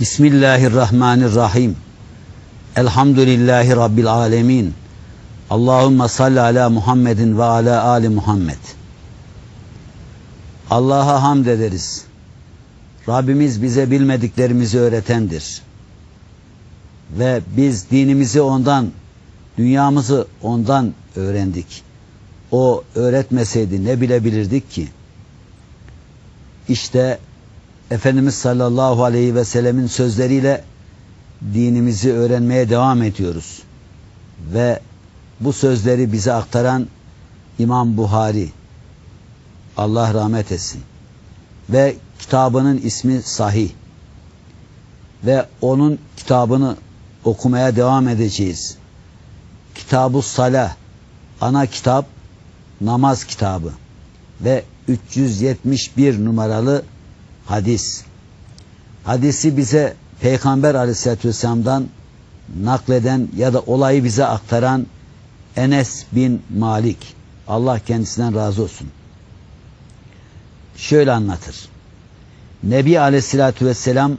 Bismillahirrahmanirrahim. Elhamdülillahi Rabbil alemin. Allahümme salli ala Muhammedin ve ala ali Muhammed. Allah'a hamd ederiz. Rabbimiz bize bilmediklerimizi öğretendir. Ve biz dinimizi ondan, dünyamızı ondan öğrendik. O öğretmeseydi ne bilebilirdik ki? İşte Efendimiz sallallahu aleyhi ve sellemin sözleriyle dinimizi öğrenmeye devam ediyoruz. Ve bu sözleri bize aktaran İmam Buhari Allah rahmet etsin. Ve kitabının ismi Sahih. Ve onun kitabını okumaya devam edeceğiz. Kitab-ı Salah ana kitap namaz kitabı ve 371 numaralı hadis. Hadisi bize Peygamber aleyhissalatü vesselam'dan nakleden ya da olayı bize aktaran Enes bin Malik. Allah kendisinden razı olsun. Şöyle anlatır. Nebi aleyhissalatü vesselam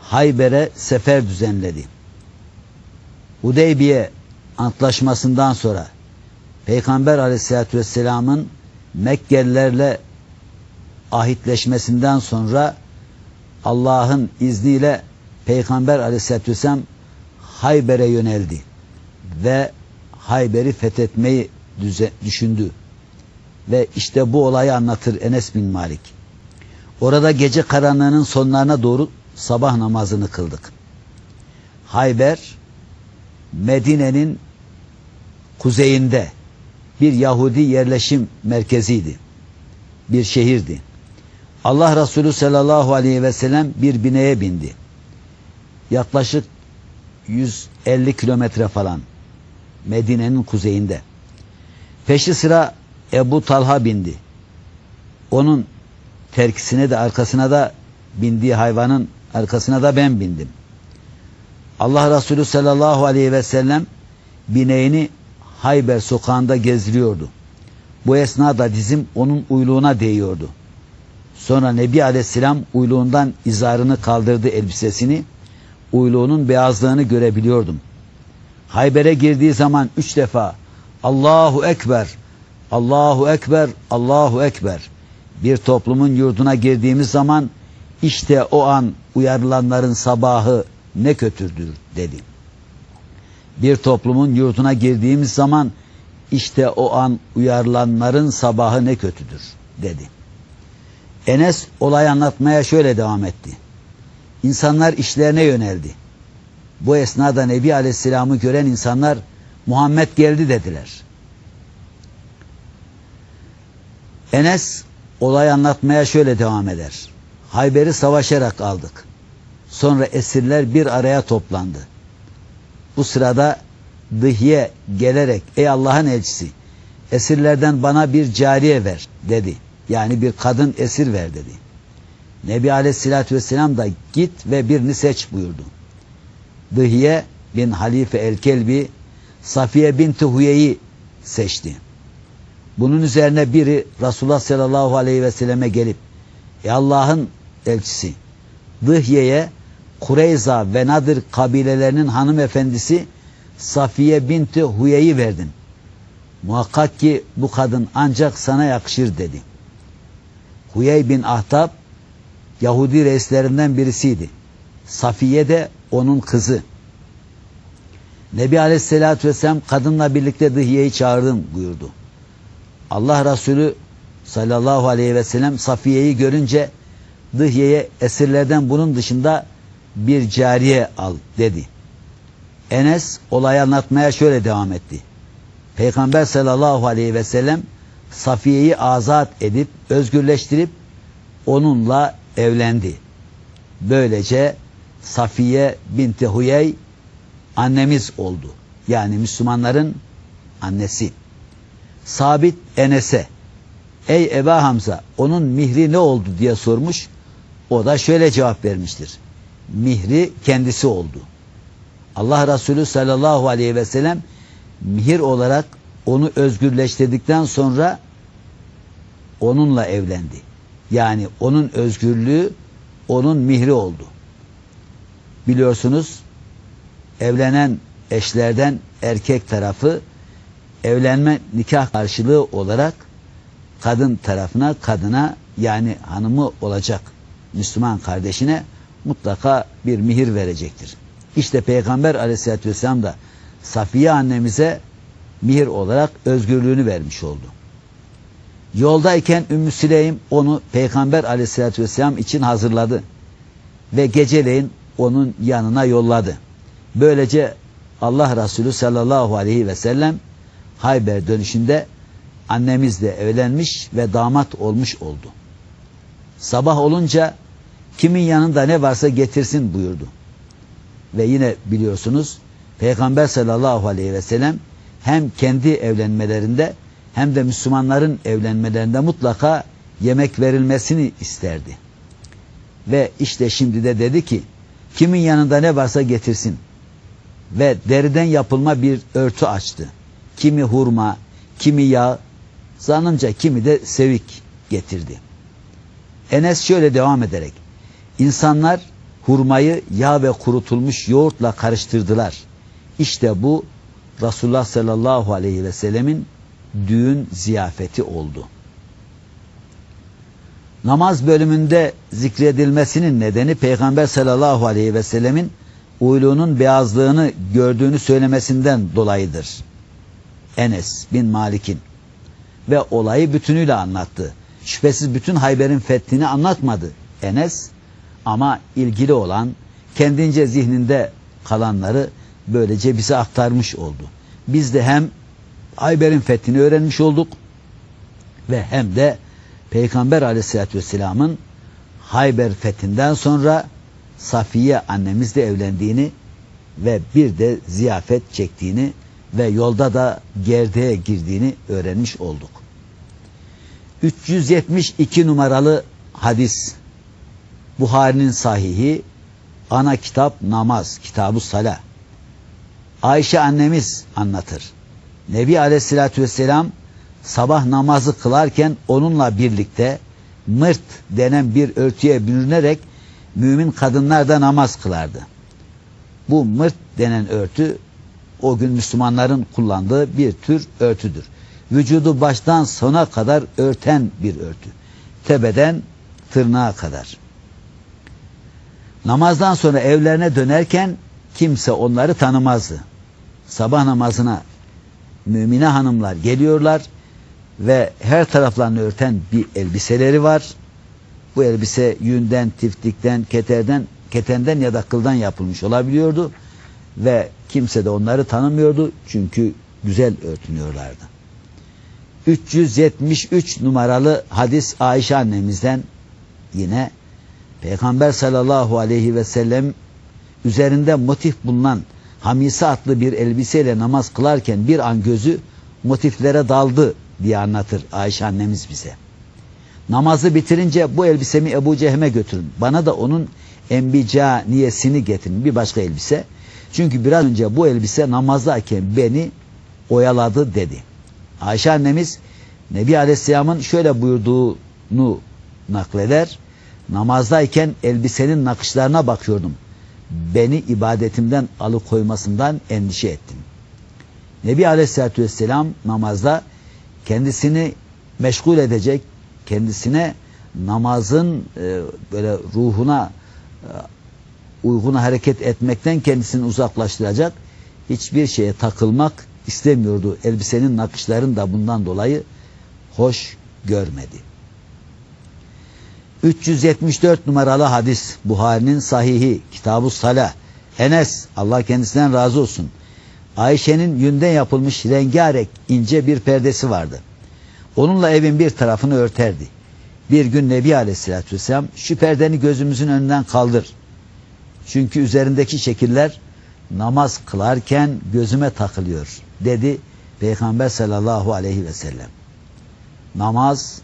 Hayber'e sefer düzenledi. Hudeybiye antlaşmasından sonra Peygamber aleyhissalatü vesselamın Mekkelilerle ahitleşmesinden sonra Allah'ın izniyle Peygamber aleyhissalatü vesselam Hayber'e yöneldi ve Hayber'i fethetmeyi düşündü. Ve işte bu olayı anlatır Enes bin Malik. Orada gece karanlığının sonlarına doğru sabah namazını kıldık. Hayber, Medine'nin kuzeyinde bir Yahudi yerleşim merkeziydi. Bir şehirdi. Allah Resulü sallallahu aleyhi ve sellem bir bineye bindi. Yaklaşık 150 kilometre falan Medine'nin kuzeyinde. Peşi sıra Ebu Talha bindi. Onun terkisine de arkasına da bindiği hayvanın arkasına da ben bindim. Allah Resulü sallallahu aleyhi ve sellem bineğini Hayber sokağında gezdiriyordu. Bu esnada dizim onun uyluğuna değiyordu. Sonra Nebi Aleyhisselam uyluğundan izarını kaldırdı elbisesini. Uyluğunun beyazlığını görebiliyordum. Hayber'e girdiği zaman üç defa Allahu Ekber, Allahu Ekber, Allahu Ekber. Bir toplumun yurduna girdiğimiz zaman işte o an uyarılanların sabahı ne kötüdür dedi. Bir toplumun yurduna girdiğimiz zaman işte o an uyarılanların sabahı ne kötüdür dedi. Enes olay anlatmaya şöyle devam etti. İnsanlar işlerine yöneldi. Bu esnada Nebi Aleyhisselam'ı gören insanlar Muhammed geldi dediler. Enes olay anlatmaya şöyle devam eder. Hayber'i savaşarak aldık. Sonra esirler bir araya toplandı. Bu sırada Dıhye gelerek ey Allah'ın elçisi esirlerden bana bir cariye ver dedi. Yani bir kadın esir ver dedi. Nebi Aleyhisselatü Vesselam da git ve birini seç buyurdu. Dıhye bin Halife el-Kelbi Safiye binti Huye'yi seçti. Bunun üzerine biri Resulullah sallallahu aleyhi ve selleme gelip Ey Allah'ın elçisi Dıhye'ye Kureyza ve Nadir kabilelerinin hanımefendisi Safiye binti Huye'yi verdin. Muhakkak ki bu kadın ancak sana yakışır dedi. Huyey bin Ahtab Yahudi reislerinden birisiydi. Safiye de onun kızı. Nebi Aleyhisselatü Vesselam kadınla birlikte Dıhiye'yi çağırdım buyurdu. Allah Resulü sallallahu aleyhi ve sellem Safiye'yi görünce Dıhiye'ye esirlerden bunun dışında bir cariye al dedi. Enes olayı anlatmaya şöyle devam etti. Peygamber sallallahu aleyhi ve sellem Safiye'yi azat edip özgürleştirip onunla evlendi. Böylece Safiye binti Huyey annemiz oldu. Yani Müslümanların annesi. Sabit Enes'e Ey Eba Hamza onun mihri ne oldu diye sormuş. O da şöyle cevap vermiştir. Mihri kendisi oldu. Allah Resulü sallallahu aleyhi ve sellem mihir olarak onu özgürleştirdikten sonra onunla evlendi. Yani onun özgürlüğü onun mihri oldu. biliyorsunuz evlenen eşlerden erkek tarafı evlenme nikah karşılığı olarak kadın tarafına kadına yani hanımı olacak Müslüman kardeşine mutlaka bir mihir verecektir. İşte Peygamber aleyhissalatü vesselam da Safiye annemize mihir olarak özgürlüğünü vermiş oldu. Yoldayken Ümmü Süleym onu Peygamber aleyhissalatü vesselam için hazırladı. Ve geceleyin onun yanına yolladı. Böylece Allah Resulü sallallahu aleyhi ve sellem Hayber dönüşünde annemizle evlenmiş ve damat olmuş oldu. Sabah olunca kimin yanında ne varsa getirsin buyurdu. Ve yine biliyorsunuz Peygamber sallallahu aleyhi ve sellem hem kendi evlenmelerinde hem de Müslümanların evlenmelerinde mutlaka yemek verilmesini isterdi. Ve işte şimdi de dedi ki kimin yanında ne varsa getirsin. Ve deriden yapılma bir örtü açtı. Kimi hurma, kimi yağ, zanımca kimi de sevik getirdi. Enes şöyle devam ederek insanlar hurmayı yağ ve kurutulmuş yoğurtla karıştırdılar. İşte bu Resulullah sallallahu aleyhi ve sellemin düğün ziyafeti oldu. Namaz bölümünde zikredilmesinin nedeni Peygamber sallallahu aleyhi ve sellemin uyluğunun beyazlığını gördüğünü söylemesinden dolayıdır. Enes bin Malik'in ve olayı bütünüyle anlattı. Şüphesiz bütün Hayber'in fethini anlatmadı Enes ama ilgili olan kendince zihninde kalanları böylece bize aktarmış oldu. Biz de hem Hayber'in fethini öğrenmiş olduk ve hem de Peygamber aleyhissalatü vesselamın Hayber fethinden sonra Safiye annemizle evlendiğini ve bir de ziyafet çektiğini ve yolda da gerdeğe girdiğini öğrenmiş olduk. 372 numaralı hadis Buhari'nin sahihi ana kitap namaz, kitabı sala. Ayşe annemiz anlatır. Nebi Aleyhisselatü Vesselam sabah namazı kılarken onunla birlikte mırt denen bir örtüye bürünerek mümin kadınlar da namaz kılardı. Bu mırt denen örtü o gün Müslümanların kullandığı bir tür örtüdür. Vücudu baştan sona kadar örten bir örtü. Tepeden tırnağa kadar. Namazdan sonra evlerine dönerken kimse onları tanımazdı. Sabah namazına mümine hanımlar geliyorlar ve her taraflarını örten bir elbiseleri var. Bu elbise yünden, tiftikten, keterden, ketenden ya da kıldan yapılmış olabiliyordu ve kimse de onları tanımıyordu çünkü güzel örtünüyorlardı. 373 numaralı hadis Ayşe annemizden yine Peygamber sallallahu aleyhi ve sellem üzerinde motif bulunan Hamise adlı bir elbiseyle namaz kılarken bir an gözü motiflere daldı diye anlatır Ayşe annemiz bize. Namazı bitirince bu elbisemi Ebu Cehem'e götürün. Bana da onun enbica niyesini getirin. Bir başka elbise. Çünkü biraz önce bu elbise namazdayken beni oyaladı dedi. Ayşe annemiz Nebi Aleyhisselam'ın şöyle buyurduğunu nakleder. Namazdayken elbisenin nakışlarına bakıyordum. Beni ibadetimden alıkoymasından endişe ettim. Nebi Aleyhisselatü Vesselam namazda kendisini meşgul edecek, kendisine namazın e, böyle ruhuna e, uygun hareket etmekten kendisini uzaklaştıracak hiçbir şeye takılmak istemiyordu. Elbisenin nakışlarını da bundan dolayı hoş görmedi. 374 numaralı hadis Buhari'nin sahihi Kitab-ı Salah Enes Allah kendisinden razı olsun. Ayşe'nin yünden yapılmış rengarenk ince bir perdesi vardı. Onunla evin bir tarafını örterdi. Bir gün Nebi Aleyhisselatü Vesselam şu perdeni gözümüzün önünden kaldır. Çünkü üzerindeki şekiller namaz kılarken gözüme takılıyor dedi Peygamber sallallahu aleyhi ve sellem. Namaz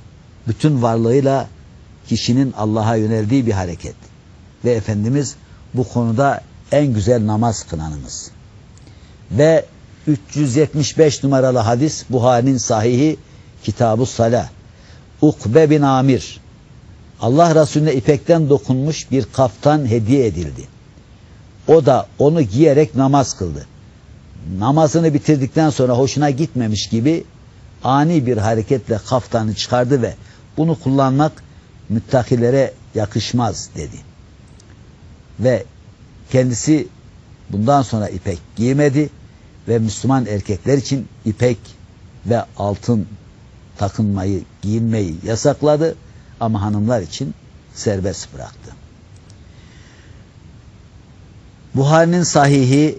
bütün varlığıyla kişinin Allah'a yöneldiği bir hareket. Ve Efendimiz bu konuda en güzel namaz kılanımız. Ve 375 numaralı hadis Buhari'nin sahihi Kitab-ı Salah. Ukbe bin Amir Allah Resulüne ipekten dokunmuş bir kaftan hediye edildi. O da onu giyerek namaz kıldı. Namazını bitirdikten sonra hoşuna gitmemiş gibi ani bir hareketle kaftanı çıkardı ve bunu kullanmak müttakilere yakışmaz dedi. Ve kendisi bundan sonra ipek giymedi ve Müslüman erkekler için ipek ve altın takınmayı, giyinmeyi yasakladı ama hanımlar için serbest bıraktı. Buhari'nin sahihi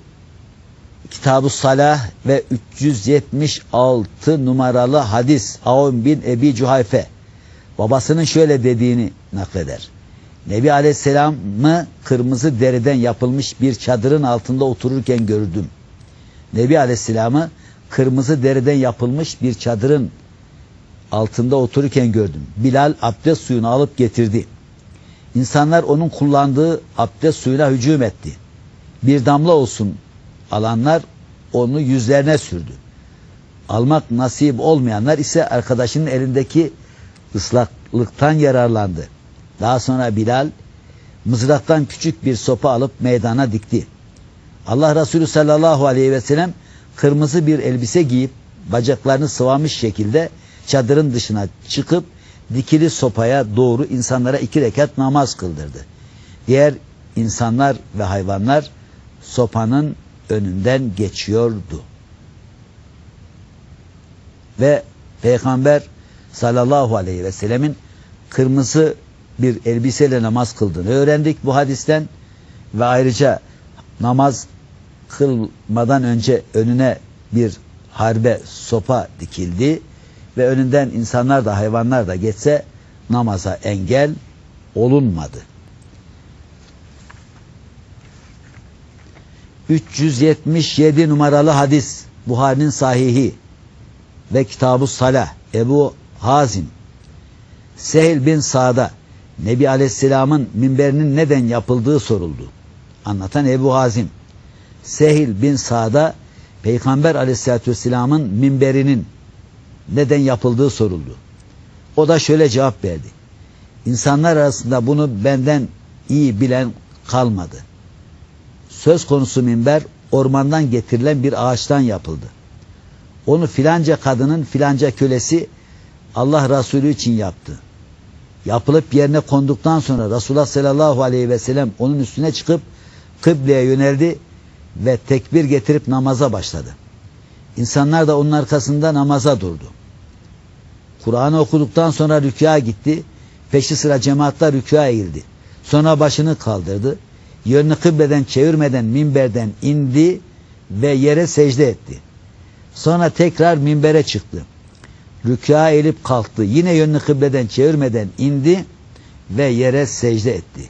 Kitab-ı Salah ve 376 numaralı hadis Avun bin Ebi Cuhayfe babasının şöyle dediğini nakleder. Nebi Aleyhisselam'ı kırmızı deriden yapılmış bir çadırın altında otururken gördüm. Nebi Aleyhisselam'ı kırmızı deriden yapılmış bir çadırın altında otururken gördüm. Bilal abdest suyunu alıp getirdi. İnsanlar onun kullandığı abdest suyuna hücum etti. Bir damla olsun alanlar onu yüzlerine sürdü. Almak nasip olmayanlar ise arkadaşının elindeki ıslaklıktan yararlandı. Daha sonra Bilal mızraktan küçük bir sopa alıp meydana dikti. Allah Resulü sallallahu aleyhi ve sellem kırmızı bir elbise giyip bacaklarını sıvamış şekilde çadırın dışına çıkıp dikili sopaya doğru insanlara iki rekat namaz kıldırdı. Diğer insanlar ve hayvanlar sopanın önünden geçiyordu. Ve Peygamber sallallahu aleyhi ve sellemin kırmızı bir elbiseyle namaz kıldığını öğrendik bu hadisten. Ve ayrıca namaz kılmadan önce önüne bir harbe sopa dikildi. Ve önünden insanlar da hayvanlar da geçse namaza engel olunmadı. 377 numaralı hadis Buhari'nin sahihi ve Kitab-ı Salah. Ebu Hazim Sehil bin Sa'da Nebi Aleyhisselam'ın minberinin neden yapıldığı soruldu. Anlatan Ebu Hazim Sehil bin Sa'da Peygamber Aleyhisselatü Vesselam'ın minberinin neden yapıldığı soruldu. O da şöyle cevap verdi. İnsanlar arasında bunu benden iyi bilen kalmadı. Söz konusu minber ormandan getirilen bir ağaçtan yapıldı. Onu filanca kadının filanca kölesi Allah Resulü için yaptı. Yapılıp yerine konduktan sonra Resulullah sallallahu aleyhi ve sellem onun üstüne çıkıp kıbleye yöneldi ve tekbir getirip namaza başladı. İnsanlar da onun arkasında namaza durdu. Kur'an'ı okuduktan sonra rükûa gitti. Peşi sıra cemaatler rükûa eğildi. Sonra başını kaldırdı. Yönünü kıbleden çevirmeden minberden indi ve yere secde etti. Sonra tekrar minbere çıktı. Rükûa eğilip kalktı. Yine yönünü kıbleden çevirmeden indi ve yere secde etti.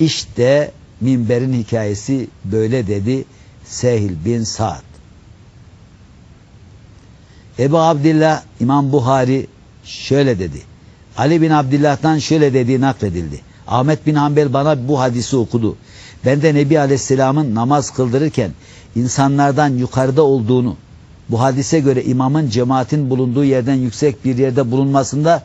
İşte minberin hikayesi böyle dedi Sehil bin Sa'd. Ebu Abdillah İmam Buhari şöyle dedi. Ali bin Abdillah'tan şöyle dediği nakledildi. Ahmet bin Hanbel bana bu hadisi okudu. Ben de Nebi Aleyhisselam'ın namaz kıldırırken insanlardan yukarıda olduğunu, bu hadise göre imamın cemaatin bulunduğu yerden yüksek bir yerde bulunmasında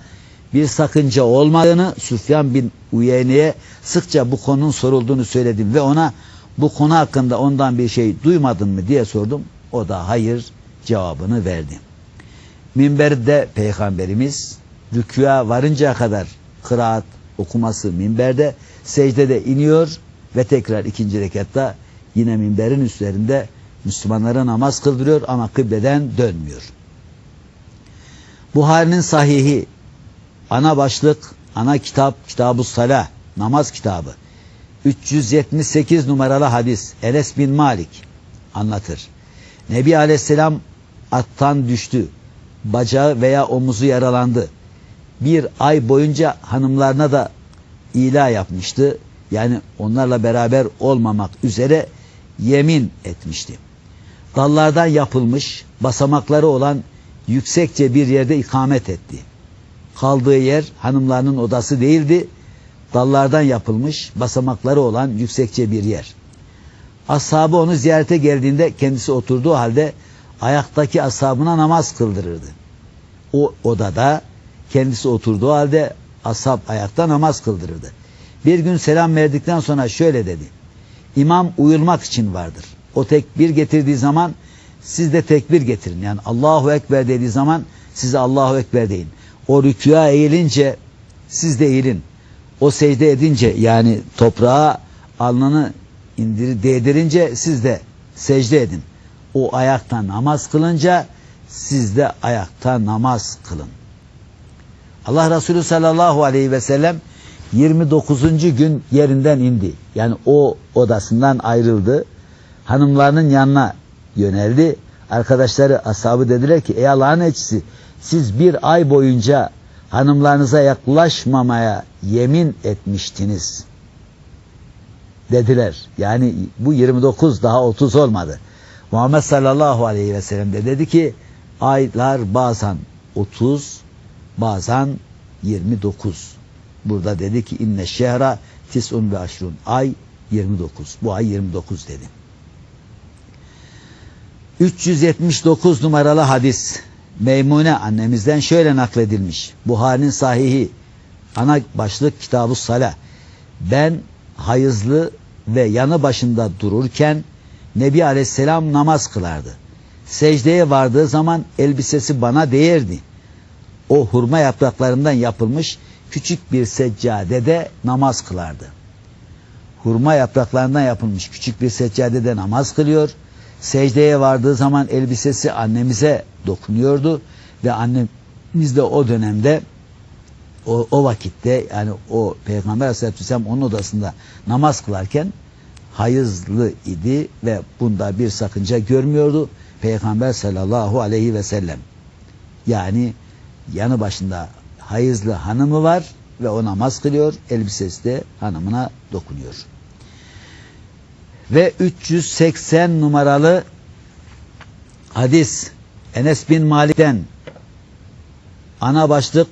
bir sakınca olmadığını Süfyan bin Uyeyne'ye sıkça bu konunun sorulduğunu söyledim ve ona bu konu hakkında ondan bir şey duymadın mı diye sordum. O da hayır cevabını verdi. Minberde peygamberimiz rükûa varıncaya kadar kıraat okuması minberde secdede iniyor ve tekrar ikinci rekatta yine minberin üstlerinde Müslümanlara namaz kıldırıyor ama kıbleden dönmüyor. Buhari'nin sahihi ana başlık, ana kitap, kitab Salah, namaz kitabı. 378 numaralı hadis Enes bin Malik anlatır. Nebi Aleyhisselam attan düştü. Bacağı veya omuzu yaralandı. Bir ay boyunca hanımlarına da ila yapmıştı. Yani onlarla beraber olmamak üzere yemin etmişti. Dallardan yapılmış basamakları olan yüksekçe bir yerde ikamet etti. Kaldığı yer hanımlarının odası değildi. Dallardan yapılmış basamakları olan yüksekçe bir yer. Ashabı onu ziyarete geldiğinde kendisi oturduğu halde ayaktaki ashabına namaz kıldırırdı. O odada kendisi oturduğu halde ashab ayakta namaz kıldırırdı. Bir gün selam verdikten sonra şöyle dedi. İmam uyulmak için vardır. O tekbir getirdiği zaman siz de tekbir getirin. Yani Allahu Ekber dediği zaman size Allahu Ekber deyin. O rükûa eğilince siz de eğilin. O secde edince yani toprağa alnını indir, değdirince siz de secde edin. O ayakta namaz kılınca siz de ayakta namaz kılın. Allah Resulü sallallahu aleyhi ve sellem 29. gün yerinden indi. Yani o odasından ayrıldı. Hanımlarının yanına yöneldi. Arkadaşları ashabı dediler ki ey Allah'ın elçisi siz bir ay boyunca hanımlarınıza yaklaşmamaya yemin etmiştiniz. Dediler. Yani bu 29 daha 30 olmadı. Muhammed sallallahu aleyhi ve sellem de dedi ki aylar bazen 30 bazen 29. Burada dedi ki inne şehra tis'un ve aşrun. Ay 29. Bu ay 29 dedi. 379 numaralı hadis. Meymune annemizden şöyle nakledilmiş. Buhari'nin sahihi ana başlık kitabı Salah. Ben hayızlı ve yanı başında dururken Nebi Aleyhisselam namaz kılardı. Secdeye vardığı zaman elbisesi bana değerdi. O hurma yapraklarından yapılmış küçük bir seccadede namaz kılardı. Hurma yapraklarından yapılmış küçük bir seccadede namaz kılıyor. Secdeye vardığı zaman elbisesi annemize dokunuyordu ve annemiz de o dönemde o, o vakitte yani o Peygamber Aleyhisselatü Vesselam onun odasında namaz kılarken hayızlı idi ve bunda bir sakınca görmüyordu Peygamber sallallahu aleyhi ve sellem. Yani yanı başında hayızlı hanımı var ve o namaz kılıyor. Elbisesi de hanımına dokunuyor. Ve 380 numaralı hadis Enes bin Malik'ten ana başlık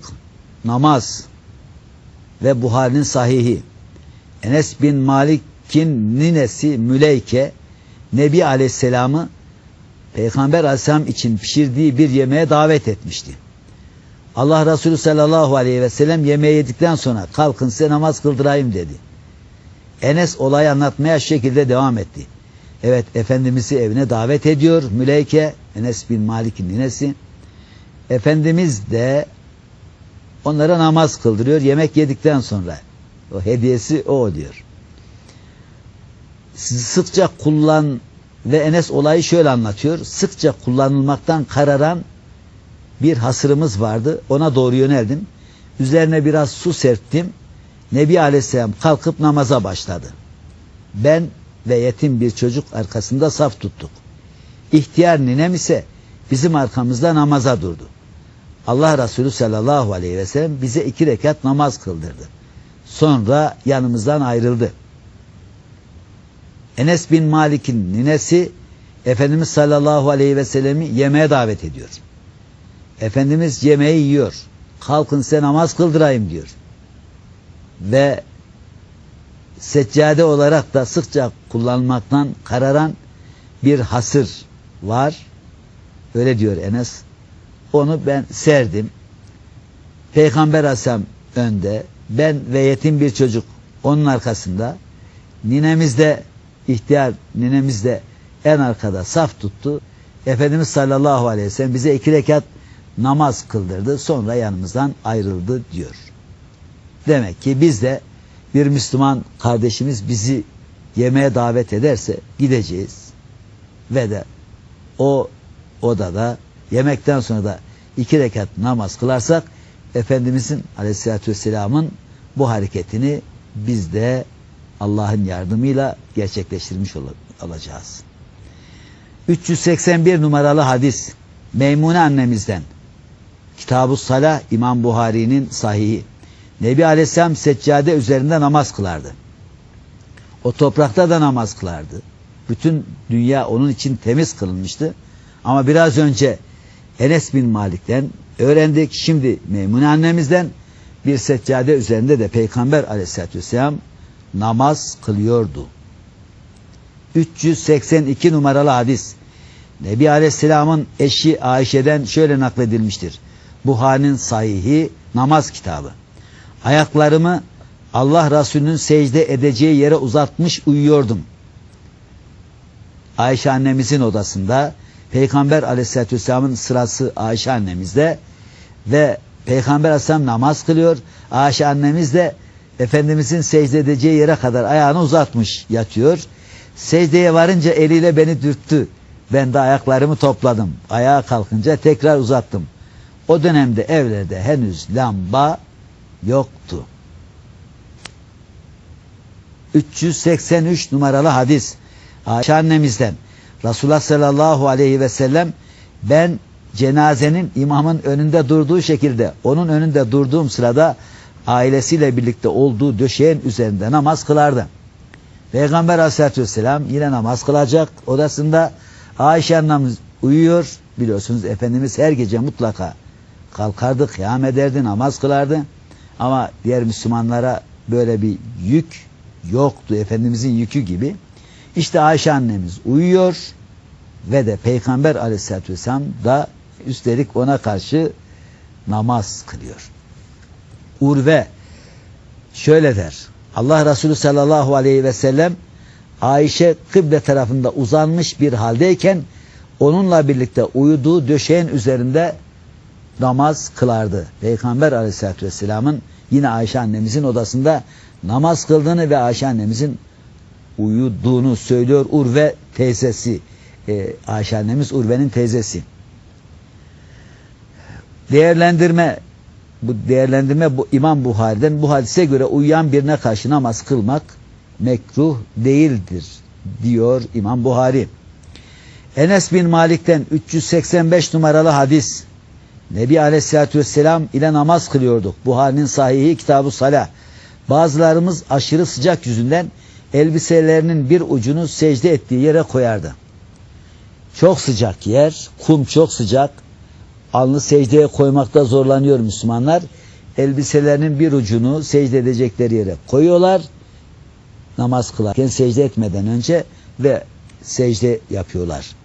namaz ve Buhari'nin sahihi. Enes bin Malik'in ninesi Müleyke Nebi Aleyhisselam'ı Peygamber Aleyhisselam için pişirdiği bir yemeğe davet etmişti. Allah Resulü sallallahu aleyhi ve sellem yemeği yedikten sonra kalkın size namaz kıldırayım dedi. Enes olayı anlatmaya şekilde devam etti. Evet Efendimiz'i evine davet ediyor. Müleyke Enes bin Malik'in ninesi. Efendimiz de onlara namaz kıldırıyor yemek yedikten sonra. O hediyesi o diyor. Sıkça kullan ve Enes olayı şöyle anlatıyor. Sıkça kullanılmaktan kararan bir hasırımız vardı. Ona doğru yöneldim. Üzerine biraz su serptim. Nebi Aleyhisselam kalkıp namaza başladı. Ben ve yetim bir çocuk arkasında saf tuttuk. İhtiyar ninem ise bizim arkamızda namaza durdu. Allah Resulü sallallahu aleyhi ve sellem bize iki rekat namaz kıldırdı. Sonra yanımızdan ayrıldı. Enes bin Malik'in ninesi Efendimiz sallallahu aleyhi ve sellemi yemeğe davet ediyor. Efendimiz yemeği yiyor. Kalkın size namaz kıldırayım diyor. Ve seccade olarak da sıkça kullanmaktan kararan bir hasır var. Öyle diyor Enes. Onu ben serdim. Peygamber Aleyhisselam önde. Ben ve yetim bir çocuk onun arkasında. Ninemiz de ihtiyar ninemiz de en arkada saf tuttu. Efendimiz sallallahu aleyhi ve sellem bize iki rekat namaz kıldırdı. Sonra yanımızdan ayrıldı diyor. Demek ki biz de bir Müslüman kardeşimiz bizi yemeğe davet ederse gideceğiz. Ve de o odada yemekten sonra da iki rekat namaz kılarsak Efendimizin aleyhissalatü vesselamın bu hareketini biz de Allah'ın yardımıyla gerçekleştirmiş olacağız. 381 numaralı hadis Meymune annemizden Kitab-ı Salah İmam Buhari'nin sahihi. Nebi Aleyhisselam seccade üzerinde namaz kılardı. O toprakta da namaz kılardı. Bütün dünya onun için temiz kılınmıştı. Ama biraz önce Enes bin Malik'ten öğrendik. Şimdi Meymune annemizden bir seccade üzerinde de Peygamber Aleyhisselatü vesselam namaz kılıyordu. 382 numaralı hadis. Nebi Aleyhisselam'ın eşi Ayşe'den şöyle nakledilmiştir. Buhari'nin sahihi namaz kitabı. Ayaklarımı Allah Resulü'nün secde edeceği yere uzatmış uyuyordum. Ayşe annemizin odasında, Peygamber aleyhissalatü vesselamın sırası Ayşe annemizde ve Peygamber aleyhisselam namaz kılıyor. Ayşe annemiz de Efendimizin secde edeceği yere kadar ayağını uzatmış yatıyor. Secdeye varınca eliyle beni dürttü. Ben de ayaklarımı topladım. Ayağa kalkınca tekrar uzattım. O dönemde evlerde henüz lamba yoktu. 383 numaralı hadis. Ayşe annemizden Resulullah sallallahu aleyhi ve sellem ben cenazenin imamın önünde durduğu şekilde onun önünde durduğum sırada ailesiyle birlikte olduğu döşeğin üzerinde namaz kılardı. Peygamber aleyhissalatü vesselam yine namaz kılacak odasında Ayşe annemiz uyuyor. Biliyorsunuz Efendimiz her gece mutlaka kalkardı, kıyam ederdi, namaz kılardı. Ama diğer Müslümanlara böyle bir yük yoktu. Efendimizin yükü gibi. İşte Ayşe annemiz uyuyor ve de Peygamber aleyhissalatü vesselam da üstelik ona karşı namaz kılıyor. Urve şöyle der. Allah Resulü sallallahu aleyhi ve sellem Ayşe kıble tarafında uzanmış bir haldeyken onunla birlikte uyuduğu döşeğin üzerinde namaz kılardı. Peygamber aleyhissalatü vesselamın yine Ayşe annemizin odasında namaz kıldığını ve Ayşe annemizin uyuduğunu söylüyor Urve teyzesi. Ee, Ayşe annemiz Urve'nin teyzesi. Değerlendirme bu değerlendirme bu İmam Buhari'den bu hadise göre uyuyan birine karşı namaz kılmak mekruh değildir diyor İmam Buhari. Enes bin Malik'ten 385 numaralı hadis. Nebi Aleyhisselatü Vesselam ile namaz kılıyorduk. Buhari'nin sahihi kitabı salah. Bazılarımız aşırı sıcak yüzünden elbiselerinin bir ucunu secde ettiği yere koyardı. Çok sıcak yer, kum çok sıcak. Alnı secdeye koymakta zorlanıyor Müslümanlar. Elbiselerinin bir ucunu secde edecekleri yere koyuyorlar. Namaz kılarken secde etmeden önce ve secde yapıyorlar.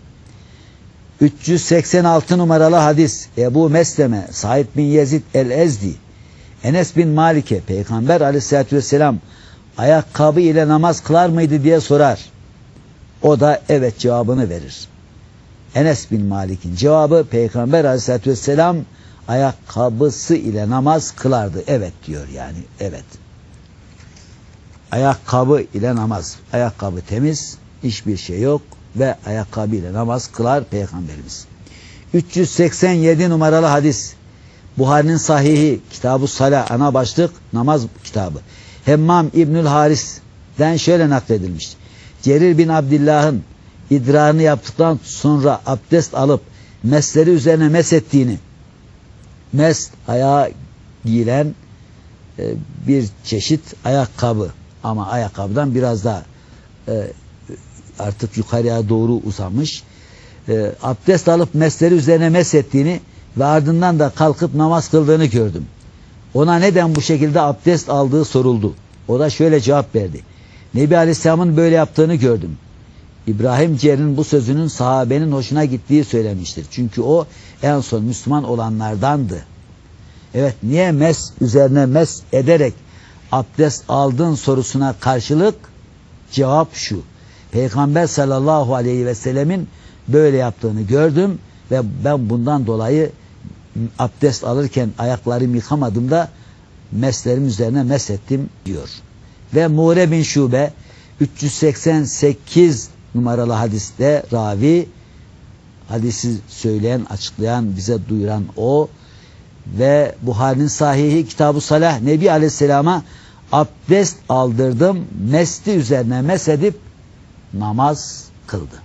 386 numaralı hadis Ebu Mesleme Said bin Yezid el-Ezdi Enes bin Malik'e Peygamber aleyhissalatü vesselam ayakkabı ile namaz kılar mıydı diye sorar. O da evet cevabını verir. Enes bin Malik'in cevabı Peygamber aleyhissalatü vesselam ayakkabısı ile namaz kılardı. Evet diyor yani evet. Ayakkabı ile namaz. Ayakkabı temiz, hiçbir şey yok ve ayakkabı ile namaz kılar Peygamberimiz. 387 numaralı hadis. Buhari'nin sahihi kitabı salah ana başlık namaz kitabı. Hemmam İbnül Haris'den şöyle nakledilmiş. Cerir bin Abdillah'ın idrarını yaptıktan sonra abdest alıp mesleri üzerine mesettiğini mes ayağa giyilen e, bir çeşit ayakkabı ama ayakkabıdan biraz daha e, artık yukarıya doğru uzamış e, abdest alıp mesleri üzerine mesettiğini ve ardından da kalkıp namaz kıldığını gördüm. Ona neden bu şekilde abdest aldığı soruldu. O da şöyle cevap verdi. Nebi Aleyhisselam'ın böyle yaptığını gördüm. İbrahim Cer'in bu sözünün sahabenin hoşuna gittiği söylemiştir. Çünkü o en son Müslüman olanlardandı. Evet niye mes üzerine mes ederek abdest aldın sorusuna karşılık cevap şu. Peygamber sallallahu aleyhi ve sellemin böyle yaptığını gördüm ve ben bundan dolayı abdest alırken ayaklarımı yıkamadım meslerim üzerine mesettim diyor. Ve Mure bin Şube 388 numaralı hadiste ravi hadisi söyleyen, açıklayan, bize duyuran o ve Buhari'nin sahihi kitabı salah Nebi Aleyhisselam'a abdest aldırdım, mesli üzerine mesedip namaz kıldı.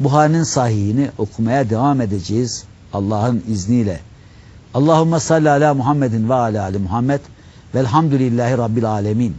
Buhari'nin sahihini okumaya devam edeceğiz Allah'ın izniyle. Allahumme salli ala Muhammedin ve ala ali Muhammed velhamdülillahi rabbil alemin.